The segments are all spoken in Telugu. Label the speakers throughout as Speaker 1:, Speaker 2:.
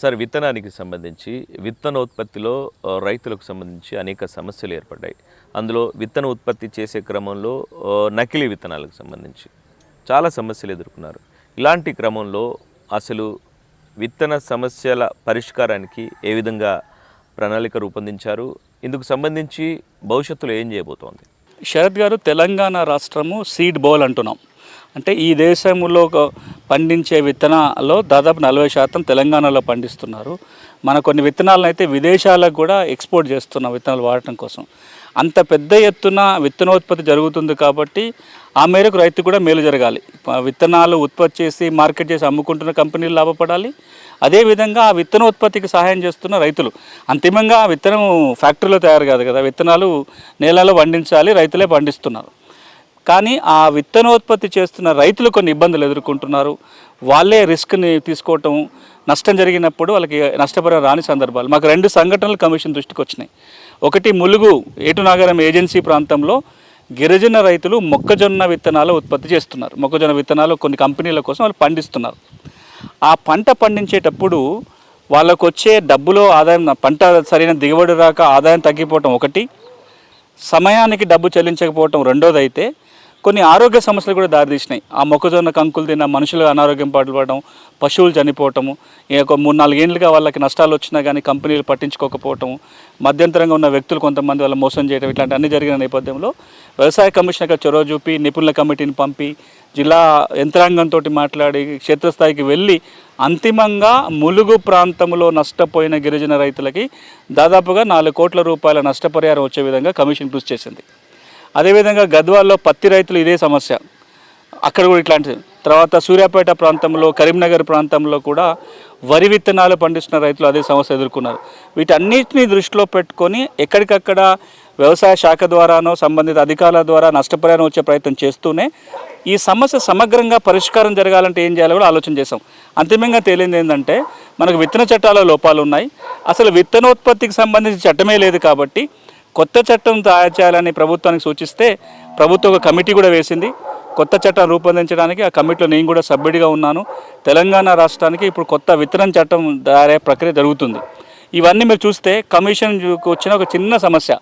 Speaker 1: సార్ విత్తనానికి సంబంధించి విత్తనోత్పత్తిలో ఉత్పత్తిలో రైతులకు సంబంధించి అనేక సమస్యలు ఏర్పడ్డాయి. అందులో విత్తన ఉత్పత్తి చేసే క్రమంలో నకిలీ విత్తనాలకు సంబంధించి చాలా సమస్యలు ఎదుర్కొన్నారు. ఇలాంటి క్రమంలో అసలు విత్తన సమస్యల పరిష్కారానికి ఏ విధంగా ప్రణాళిక రూపొందించారు? ఇందుకు సంబంధించి భవిష్యత్తులో ఏం చేయబోతోంది?
Speaker 2: శరత్ గారు తెలంగాణ రాష్ట్రము సీడ్ బౌల్ అంటున్నాం. అంటే ఈ దేశంలో పండించే విత్తనాల్లో దాదాపు నలభై శాతం తెలంగాణలో పండిస్తున్నారు. మన కొన్ని విత్తనాలను అయితే విదేశాలకు కూడా ఎక్స్పోర్ట్ చేస్తున్నాం విత్తనాలు వాడటం కోసం. అంత పెద్ద ఎత్తున విత్తనోత్పత్తి జరుగుతుంది కాబట్టి ఆ మేరకు రైతు కూడా మేలు జరగాలి. విత్తనాలు ఉత్పత్తి చేసి మార్కెట్ చేసి అమ్ముకుంటున్న కంపెనీలు లాభపడాలి. అదేవిధంగా ఆ విత్తనోత్పత్తికి సహాయం చేస్తున్న రైతులు. అంతిమంగా విత్తనం ఫ్యాక్టరీలో తయారు కాదు కదా విత్తనాలు నేలలో పండించాలి రైతులే పండిస్తున్నారు. కానీ ఆ విత్తనోత్పత్తి చేస్తున్న రైతులు కొన్ని ఇబ్బందులు ఎదుర్కొంటున్నారు. వాళ్ళే రిస్క్ని తీసుకోవటం నష్టం జరిగినప్పుడు వాళ్ళకి నష్టపరం రాని సందర్భాలు. మాకు రెండు సంఘటనలు కమిషన్ దృష్టికి వచ్చినాయి. ఒకటి ములుగు ఏటునాగరం ఏజెన్సీ ప్రాంతంలో గిరిజన రైతులు మొక్కజొన్న విత్తనాలు ఉత్పత్తి చేస్తున్నారు. మొక్కజొన్న విత్తనాలు కొన్ని కంపెనీల కోసం వాళ్ళు పండిస్తున్నారు. ఆ పంట పండించేటప్పుడు వాళ్ళకు వచ్చే డబ్బులో ఆదాయం పంట సరైన దిగుబడి రాక ఆదాయం తగ్గిపోవటం ఒకటి. సమయానికి డబ్బు చెల్లించకపోవటం రెండోది అయితే కొన్ని ఆరోగ్య సమస్యలు కూడా దారితీసినాయి. ఆ మొక్కజొన్న కంకులు తిన్న మనుషులు అనారోగ్యం పడడం పశువులు చనిపోవటము ఈ ఒక మూడు నాలుగేళ్ళుగా వాళ్ళకి నష్టాలు వచ్చినా కానీ కంపెనీలు పట్టించుకోకపోవటం మధ్యంతరంగా ఉన్న వ్యక్తులు కొంతమంది వాళ్ళ మోసం చేయడం ఇట్లాంటి అన్ని జరిగిన నేపథ్యంలో వ్యవసాయ కమిషనర్గా చొరవ చూపి నిపుణుల కమిటీని పంపి జిల్లా యంత్రాంగంతో మాట్లాడి క్షేత్రస్థాయికి వెళ్ళి అంతిమంగా ములుగు ప్రాంతంలో నష్టపోయిన గిరిజన రైతులకి దాదాపుగా నాలుగు కోట్ల రూపాయల నష్టపరిహారం వచ్చే విధంగా కమిషన్ కృషి చేసింది. అదేవిధంగా గద్వాల్లో పత్తి రైతులు ఇదే సమస్య. అక్కడ కూడా ఇట్లాంటి తర్వాత సూర్యాపేట ప్రాంతంలో కరీంనగర్ ప్రాంతంలో కూడా వరి విత్తనాలు పండిస్తున్న రైతులు అదే సమస్య ఎదుర్కొన్నారు. వీటన్నిటిని దృష్టిలో పెట్టుకొని ఎక్కడికక్కడ వ్యవసాయ శాఖ ద్వారానో సంబంధిత అధికారుల ద్వారా నష్టపరిహారం వచ్చే ప్రయత్నం చేస్తూనే ఈ సమస్య సమగ్రంగా పరిష్కారం జరగాలంటే ఏం చేయాలో కూడా ఆలోచన చేసాం అంతిమంగా తేలింది ఏంటంటే మనకు విత్తన చట్టాల లోపాలు ఉన్నాయి. అసలు విత్తనోత్పత్తికి సంబంధించి చట్టమే లేదు కాబట్టి కొత్త చట్టం తయారు చేయాలని ప్రభుత్వానికి సూచిస్తే ప్రభుత్వం ఒక కమిటీ కూడా వేసింది. కొత్త చట్టం రూపొందించడానికి ఆ కమిటీలో నేను కూడా సభ్యుడిగా ఉన్నాను. తెలంగాణ రాష్ట్రానికి ఇప్పుడు కొత్త విత్తనం చట్టం తయారయ్యే ప్రక్రియ జరుగుతుంది. ఇవన్నీ మీరు చూస్తే కమిషన్ వచ్చిన ఒక చిన్న సమస్య.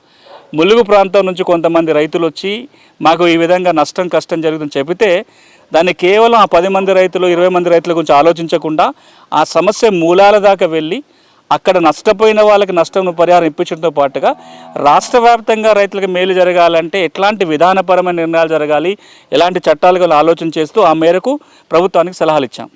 Speaker 2: ములుగు ప్రాంతం నుంచి కొంతమంది రైతులు వచ్చి మాకు ఈ విధంగా నష్టం కష్టం జరుగుతుందని చెబితే దాన్ని కేవలం ఆ పది మంది రైతులు ఇరవై మంది రైతుల గురించి ఆలోచించకుండా ఆ సమస్య మూలాల దాకా వెళ్ళి అక్కడ నష్టపోయిన వాళ్ళకి నష్టం పరిహారం ఇప్పించడంతో పాటుగా రాష్ట్ర వ్యాప్తంగా రైతులకు మేలు జరగాలంటే ఎట్లాంటి విధానపరమైన నిర్ణయాలు జరగాలి? ఎలాంటి చట్టాలు ఆలోచన చేస్తూ ఆ మేరకు ప్రభుత్వానికి సలహాలు ఇచ్చాం.